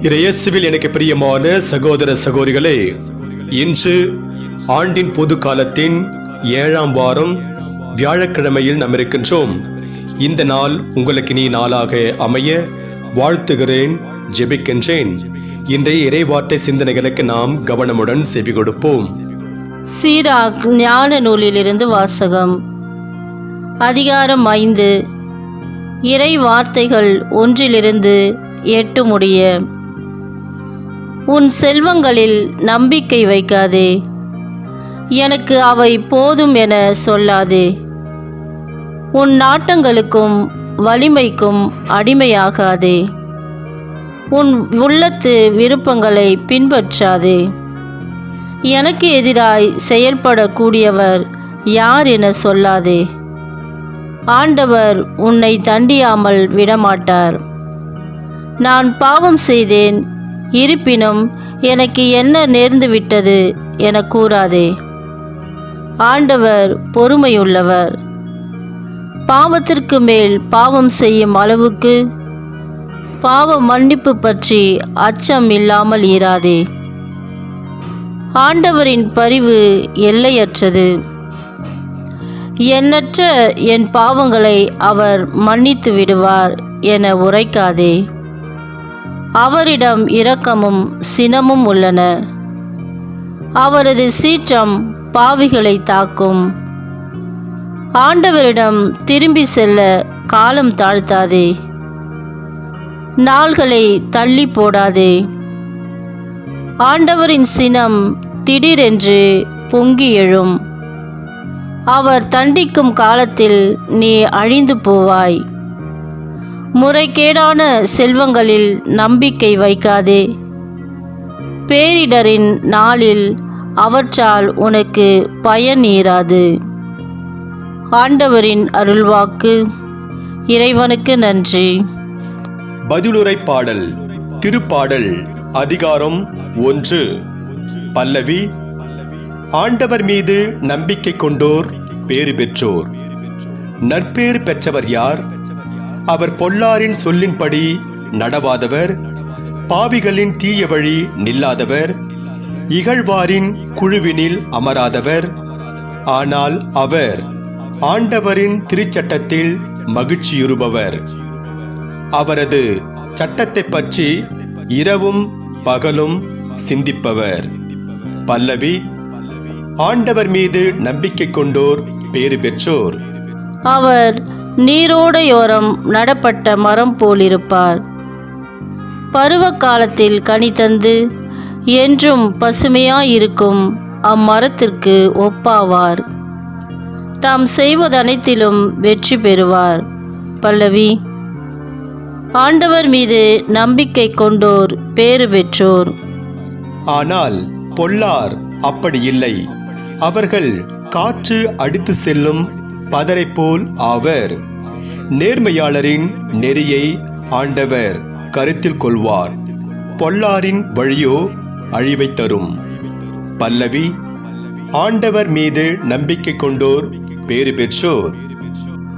இறையசுவில் எனக்கு பிரியமான சகோதர சகோதரிகளே இன்று ஆண்டின் பொது காலத்தின் ஏழாம் வாரம் வியாழக்கிழமையில் நாம் இருக்கின்றோம். இந்த நாள் உங்களுக்கு நீ நாளாக அமைய வாழ்த்துகிறேன் ஜெபிக்கின்றேன். இன்றைய இறைவார்த்தை சிந்தனைகளுக்கு நாம் கவனமுடன் செவி கொடுப்போம். சீராக் ஞான நூலிலிருந்து வாசகம். அதிகாரம் ஐந்து. இறை வார்த்தைகள் ஒன்றிலிருந்து எட்டு முடிய. உன் செல்வங்களில் நம்பிக்கை வைக்காதே. எனக்கு அவை போதும் என சொல்லாதே. உன் நாட்டங்களுக்கும் வலிமைக்கும் அடிமையாகாதே. உன் உள்ளத்து விருப்பங்களை பின்பற்றாதே. எனக்கு எதிராய் செயல்படக்கூடியவர் யார் என சொல்லாதே. ஆண்டவர் உன்னை தண்டியாமல் விடமாட்டார். நான் பாவம் செய்தேன் இருப்பினும் எனக்கு என்ன நேர்ந்து விட்டது என கூறாதே. ஆண்டவர் பொறுமையுள்ளவர். பாவத்திற்கு மேல் பாவம் செய்யும் அளவுக்கு பாவ மன்னிப்பு பற்றி அச்சம் இல்லாமல் இராதே. ஆண்டவரின் பரிவு எல்லையற்றது. எண்ணற்ற என் பாவங்களை அவர் மன்னித்து விடுவார் என உரைக்காதே. அவரிடம் இரக்கமும் சினமும் உள்ளன. அவரது சீற்றம் பாவிகளை தாக்கும். ஆண்டவரிடம் திரும்பி செல்ல காலம் தாழ்த்தாதே. நாள்களை தள்ளி போடாதே. ஆண்டவரின் சினம் திடீரென்று பொங்கி எழும். அவர் தண்டிக்கும் காலத்தில் நீ அழிந்து போவாய். முறைகேடான செல்வங்களில் நம்பிக்கை வைக்காதே. பேரிடரின் நாளில் அவற்றால் உனக்கு பயன் ஈராது ஆண்டவரின் அருள்வாக்கு. இறைவனுக்கு நன்றி. பதிலுரை பாடல் திருப்பாடல் அதிகாரம் ஒன்று. பல்லவி ஆண்டவர் மீது நம்பிக்கை கொண்டோர் பேறு பெற்றோர். நற்பேறு பெற்றவர் யார்? அவர் பொல்லாரின் சொல்லின்படி நடவாதவர் பாவிகளின் தீய வழி நில்லாதவர் இகழ்வாரின் குழுவினில் அமராதவர். ஆனால் அவர் ஆண்டவரின் திருச்சட்டத்தில் மகிழ்ச்சியுறுபவர். அவரது சட்டத்தை பற்றி இரவும் பகலும் சிந்திப்பவர். பல்லவி ஆண்டவர் மீது நம்பிக்கை கொண்டோர் பேறு பெற்றோர். அவர் நீரோடையோரம் நடப்பட்ட மரம் போலிருப்பார். பருவ காலத்தில் கனி தந்து என்றும் பசுமையாயிருக்கும் அம்மரத்திற்கு ஒப்பாவார். தாம் செய்வதனைத்திலும் வெற்றி பெறுவார். பல்லவி ஆண்டவர் மீது நம்பிக்கை கொண்டோர் பேறு பெற்றோர். ஆனால் பொல்லார் அப்படி இல்லை. அவர்கள் காற்று அடித்து செல்லும் பதரைப்போல் போல் ஆவர். நேர்மையாளரின் நெறியை ஆண்டவர் கருத்தில் கொள்வார். பொல்லாரின் வழியோ அழிவை தரும். பல்லவி ஆண்டவர் மீது நம்பிக்கை கொண்டோர் பேறு பெற்றோர்.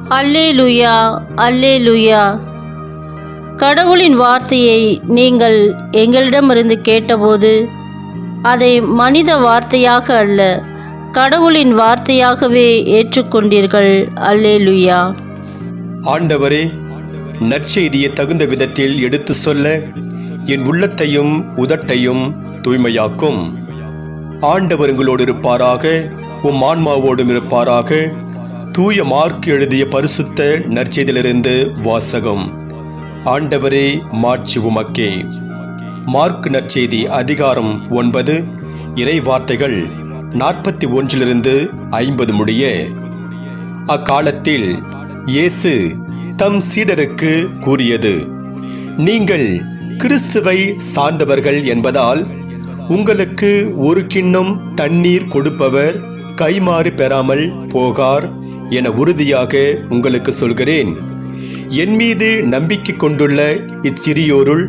அல்லேலுயா அல்லேலுயா. கடவுளின் வார்த்தையை நீங்கள் எங்களிடமிருந்து கேட்டபோது அதை மனித வார்த்தையாக அல்ல கடவுளின் வார்த்தையாகவே ஏற்றுக்கொண்டீர்கள். அல்லேலுயா. ஆண்டவரே நற்செய்தியை தகுந்த விதத்தில் எடுத்து சொல்ல என் உள்ளத்தையும் உதட்டையும் தூய்மையாக்கும். ஆண்டவர் உங்களோடு இருப்பாராக உம் ஆன்மாவோடும் இருப்பாராக. தூய மார்க் எழுதிய பரிசுத்த நற்செய்தியிலிருந்து வாசகம். ஆண்டவரே மாட்சி உமக்கே. மார்க் நற்செய்தி அதிகாரம் ஒன்பது இறை வார்த்தைகள் நாற்பத்தி ஒன்றிலிருந்து ஐம்பது முடிய. அக்காலத்தில் இயேசு தம் சீடருக்கு கூறியது நீங்கள் கிறிஸ்துவை சார்ந்தவர்கள் என்பதால் உங்களுக்கு ஒரு கிண்ணம் தண்ணீர் கொடுப்பவர் கைமாறு பெறாமல் போகார் என உறுதியாக உங்களுக்கு சொல்கிறேன். என் மீது நம்பிக்கை கொண்டுள்ள இச்சிறியோருள்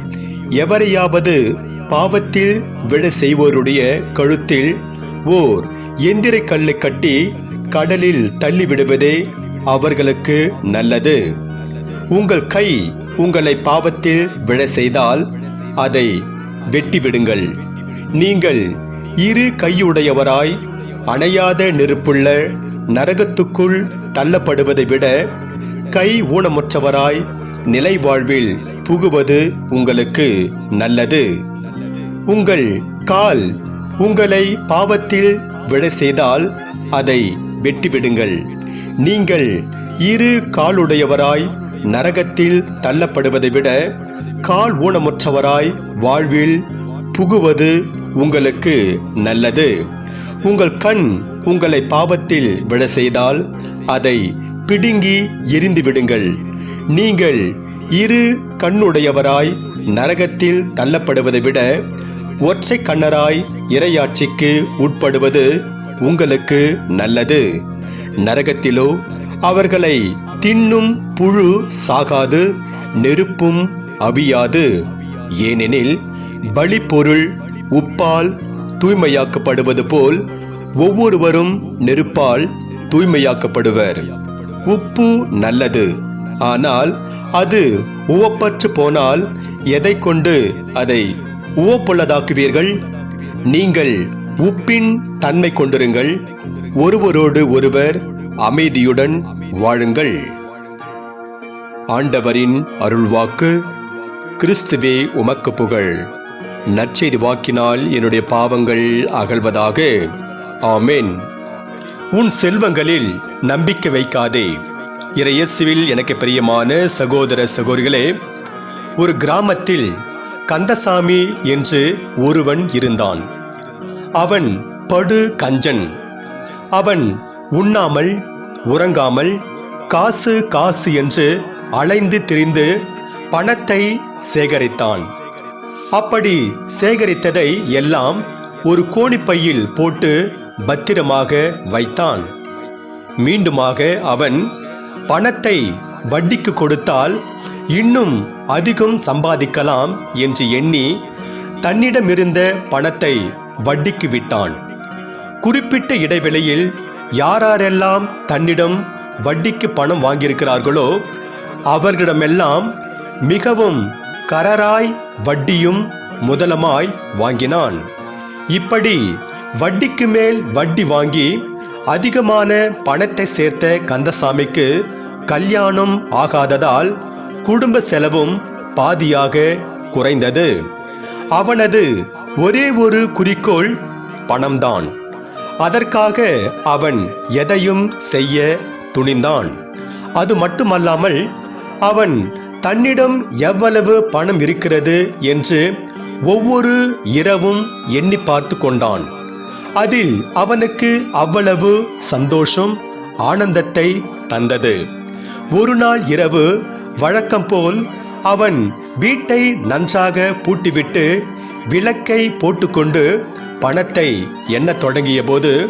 எவரையாவது பாவத்தில் விழ செய்வோருடைய கழுத்தில் ஓர் எந்திரை கல்லை கட்டி கடலில் தள்ளிவிடுவதே அவர்களுக்கு நல்லது. உங்கள் கை உங்களை பாவத்தில் விழ செய்தால் அதை வெட்டிவிடுங்கள். நீங்கள் இரு கையுடையவராய் அணையாத நெருப்புள்ள நரகத்துக்குள் தள்ளப்படுவதை விட கை ஊனமுற்றவராய் நிலை வாழ்வில் புகுவது உங்களுக்கு நல்லது. உங்கள் கால் உங்களை பாவத்தில் விழ செய்தால் அதை வெட்டிவிடுங்கள். நீங்கள் இரு காலுடையவராய் நரகத்தில் தள்ளப்படுவதை விட கால் ஊனமுற்றவராய் வாழ்வில் புகுவது உங்களுக்கு நல்லது. உங்கள் கண் உங்களை பாவத்தில் விழ செய்தால் அதை பிடுங்கி எரிந்து விடுங்கள் நீங்கள் இரு கண்ணுடையவராய் நரகத்தில் தள்ளப்படுவதை விட ஒற்றை கண்ணராய் இரையாட்சிக்கு உட்படுவது உங்களுக்கு நல்லது. நரகத்திலோ அவர்களை தின்னும் புழு சாகாது நெருப்பும் அவியாது. ஏனெனில் பலிப்பொருள் உப்பால் தூய்மையாக்கப்படுவது போல் ஒவ்வொருவரும் நெருப்பால் தூய்மையாக்கப்படுவர். உப்பு நல்லது. ஆனால் அது உவப்பற்று போனால் எதை கொண்டு அதை உவப்புள்ளதாக்குவீர்கள். நீங்கள் உப்பின் தன்மை கொண்டிருங்கள். ஒருவரோடு ஒருவர் அமைதியுடன் வாழுங்கள். ஆண்டவரின் அருள்வாக்கு கிறிஸ்துவே உமக்கு புகழ். நற்செய்தி வாக்கினால் என்னுடைய பாவங்கள் அகழ்வதாக ஆமேன். உன் செல்வங்களில் நம்பிக்கை வைக்காதே. இறையேசுவில் எனக்கு பிரியமான சகோதர சகோதரிகளே ஒரு கிராமத்தில் கந்தசாமி என்று ஒருவன் இருந்தான். அவன் படு கஞ்சன். அவன் உண்ணாமல் உறங்காமல் காசு காசு என்று அலைந்து திரிந்து பணத்தை சேகரித்தான். அப்படி சேகரித்ததை எல்லாம் ஒரு கோணிப்பையில் போட்டு பத்திரமாக வைத்தான். மீண்டுமாக அவன் பணத்தை வட்டிக்கு கொடுத்தால் இன்னும் அதிகம் சம்பாதிக்கலாம் என்று எண்ணி தன்னிடமிருந்த பணத்தை வட்டிக்கு விட்டான். குறிப்பிட்ட இடைவெளியில் யாரெல்லாம் தன்னிடம் வட்டிக்கு பணம் வாங்கியிருக்கிறார்களோ அவர்களிடமெல்லாம் மிகவும் கரராய் வட்டியும் முதலமாய் வாங்கினான். இப்படி வட்டிக்கு மேல் வட்டி வாங்கி அதிகமான பணத்தை சேர்த்த கந்தசாமிக்கு கல்யாணம் ஆகாததால் குடும்ப செலவும் பாதியாக குறைந்தது. அவனது ஒரே ஒரு குறிக்கோள் பணம்தான். அதற்காக அவன் எதையும் செய்ய துணிந்தான். அது மட்டுமல்லாமல் அவன் தன்னிடம் எவ்வளவு பணம் இருக்கிறது என்று ஒவ்வொரு இரவும் எண்ணி பார்த்து கொண்டான். அதில் அவனுக்கு அவ்வளவு சந்தோஷம் ஆனந்தத்தை தந்தது. ஒரு நாள் இரவு வழக்கம் போல் அவன் வீட்டை நன்றாக பூட்டிவிட்டு விளக்கை போட்டுக்கொண்டு பணத்தை எண்ணத் தொடங்கிய போது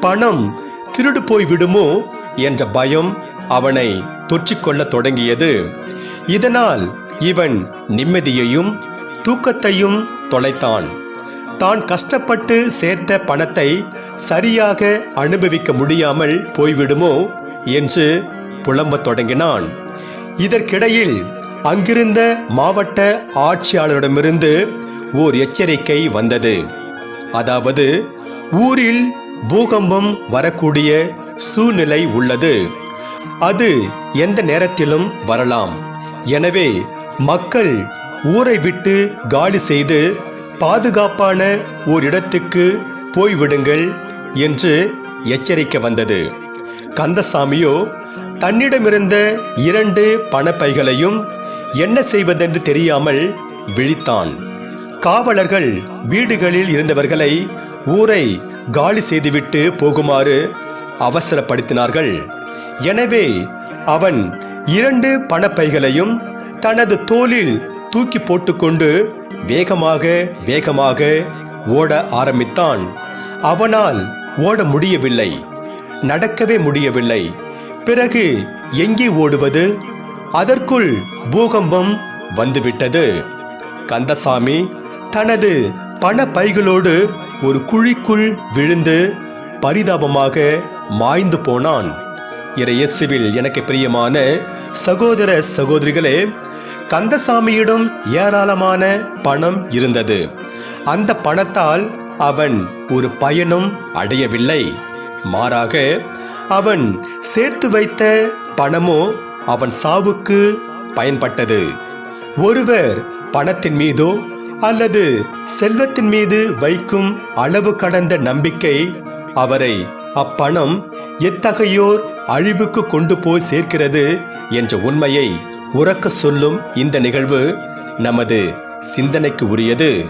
பணம் திருடு போய் விடுமோ? என்ற பயம் அவனை தொற்றிக்கொள்ளத் தொடங்கியது. இதனால் இவன் நிம்மதியையும் தூக்கத்தையும் தொலைத்தான். தான் கஷ்டப்பட்டு சேர்த்த பணத்தை சரியாக அனுபவிக்க முடியாமல் போய்விடுமோ என்று புலம்பத் தொடங்கினான். இதற்கிடையில் அங்கிருந்த மாவட்ட ஆட்சியாளரிடமிருந்து ஓர் எச்சரிக்கை வந்தது. அதாவது ஊரில் பூகம்பம் வரக்கூடிய சூழ்நிலை உள்ளது. அது எந்த நேரத்திலும் வரலாம். எனவே மக்கள் ஊரை விட்டு காலி செய்து பாதுகாப்பான ஓரிடத்துக்கு போய்விடுங்கள் என்று எச்சரிக்கை வந்தது. கந்தசாமியோ தன்னிடமிருந்த இரண்டு பணப்பைகளையும் என்ன செய்வதென்று தெரியாமல் விழித்தான். காவலர்கள் வீடுகளில் இருந்தவர்களை ஊரை காலி செய்துவிட்டு போகுமாறு அவசரப்படுத்தினார்கள். எனவே அவன் இரண்டு பணப்பைகளையும் தனது தோளில் தூக்கி போட்டுக்கொண்டு வேகமாக வேகமாக ஓட ஆரம்பித்தான். அவனால் ஓட முடியவில்லை நடக்கவே முடியவில்லை. பிறகு எங்கே ஓடுவது? அதற்குள் பூகம்பம் வந்துவிட்டது. கந்தசாமி தனது பண பைகளோடு ஒரு குழிக்குள் விழுந்து பரிதாபமாக மாய்ந்து போனான். இறையசுவில் எனக்கு பிரியமான சகோதர சகோதரிகளே கந்தசாமியிடம் ஏராளமான பணம் இருந்தது. அந்த பணத்தால் அவன் ஒரு பயனும் அடையவில்லை. மாறாக அவன் சேர்த்து வைத்த பணமோ அவன் சாவுக்கு பயன்பட்டது. ஒருவர் பணத்தின் மீதோ அல்லது செல்வத்தின் மீது வைக்கும் அளவு கடந்த நம்பிக்கை அவரை அப்பணம் எத்தகையோர் அழிவுக்கு கொண்டு போய் சேர்க்கிறது என்ற உண்மையை உறக்க சொல்லும் இந்த நிகழ்வு நமது சிந்தனைக்கு உரியது.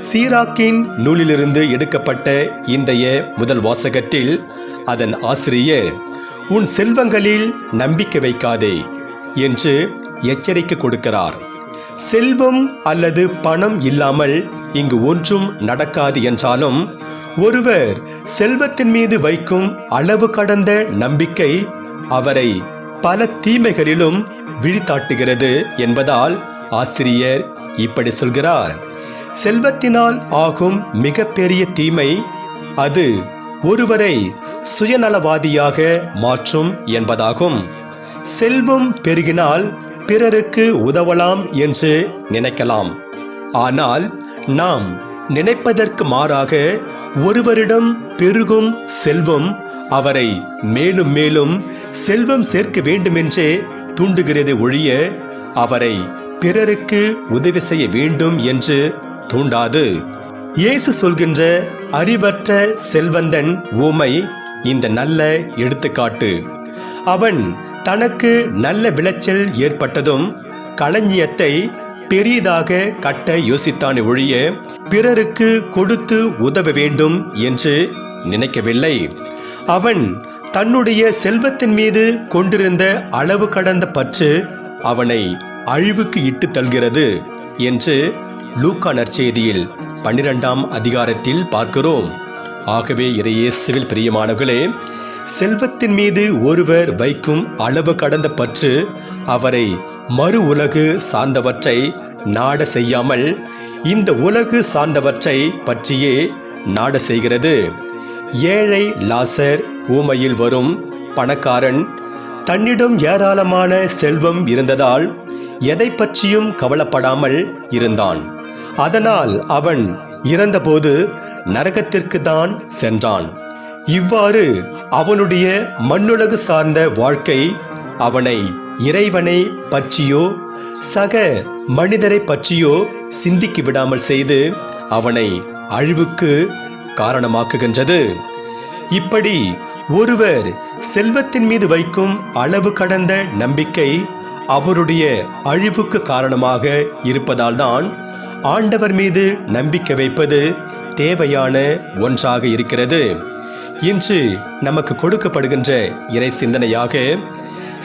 சீராக்கின் நூலிலிருந்து எடுக்கப்பட்ட இன்றைய முதல் வாசகத்தில் அதன் ஆசிரியர் உன் செல்வங்களில் நம்பிக்கை வைக்காதே என்று எச்சரிக்கை கொடுக்கிறார். செல்வம் அல்லது பணம் இல்லாமல் இங்கு ஒன்றும் நடக்காது என்றாலும் ஒருவர் செல்வத்தின் மீது வைக்கும் அளவு கடந்த நம்பிக்கை அவரை பல தீமைகளிலும் விழித்தாட்டுகிறது என்பதால் ஆசிரியர் இப்படி சொல்கிறார். செல்வத்தினால் ஆகும் மிகப்பெரிய தீமை அது ஒருவரை சுயநலவாதியாக மாற்றும் என்பதாகும். செல்வம் பெருகினால் பிறருக்கு உதவலாம் என்று நினைக்கலாம். ஆனால் நாம் நினைப்பதற்கு மாறாக ஒருவரிடம் பெருகும் செல்வம் அவரை மேலும் மேலும் செல்வம் சேர்க்க வேண்டுமென்றே தூண்டுகிறது ஒழிய அவரை பிறருக்கு உதவி செய்ய வேண்டும் என்று தூண்டாது. இயேசு சொல்கின்ற அறிவற்ற செல்வந்தன் ஊமை இந்த நல்ல எடுத்துக்காட்டு. அவன் தனக்கு நல்ல விளைச்சல் ஏற்பட்டதும் களஞ்சியத்தை பெரியதாக கட்ட யோசித்தானே ஒழிய பிறருக்கு கொடுத்து உதவ வேண்டும் என்று நினைக்கவில்லை. அவன் தன்னுடைய செல்வத்தின் மீது கொண்டிருந்த அளவு கடந்த பற்று அவனை அழிவுக்கு இட்டு தல்கிறது என்று லூக்கா நற்செய்தியில் பன்னிரெண்டாம் அதிகாரத்தில் பார்க்கிறோம். ஆகவே இறையேசுவில் பிரியமானவர்களே செல்வத்தின் மீது ஒருவர் வைக்கும் அளவு கடந்த பற்று அவரை மறு உலகு சார்ந்தவற்றை நாட செய்யாமல் இந்த உலகு சார்ந்தவற்றை பற்றியே நாட செய்கிறது. ஏழை லாசர் ஊமையில் வரும் பணக்காரன் தன்னிடம் ஏராளமான செல்வம் இருந்ததால் எதை பற்றியும் கவலைப்படாமல் இருந்தான். அதனால் அவன் இறந்தபோது நரகத்திற்கு தான் சென்றான். இவ்வாறு அவனுடைய மண்ணுலகு சார்ந்த வாழ்க்கை அவனை இறைவனை பற்றியோ சக மனிதரை பற்றியோ சிந்திக்கு விடாமல் செய்து அவனை அழிவுக்கு காரணமாக்குகின்றது. இப்படி ஒருவர் செல்வத்தின் மீது வைக்கும் அளவு கடந்த நம்பிக்கை அவருடைய அழிவுக்கு காரணமாக இருப்பதால்தான் ஆண்டவர் மீது நம்பிக்கை வைப்பது தேவையான ஒன்றாக இருக்கிறது. இன்று நமக்கு கொடுக்கப்படுகின்ற இறை சிந்தனையாக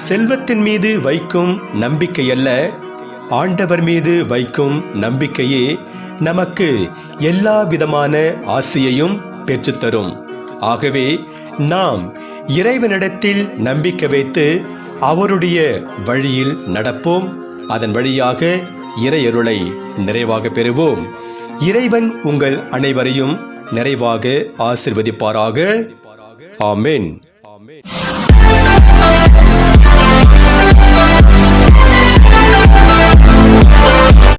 செல்வத்தின் மீது வைக்கும் நம்பிக்கை அல்ல ஆண்டவர் மீது வைக்கும் நம்பிக்கையே நமக்கு எல்லா விதமான ஆசையையும் பெற்றுத்தரும். ஆகவே நாம் இறைவனிடத்தில் நம்பிக்கை வைத்து அவருடைய வழியில் நடப்போம். அதன் வழியாக இறையருளை நிறைவாக பெறுவோம். இறைவன் உங்கள் அனைவரையும் நிறைவாக ஆசிர்வதிப்பாராக. ஆமென்.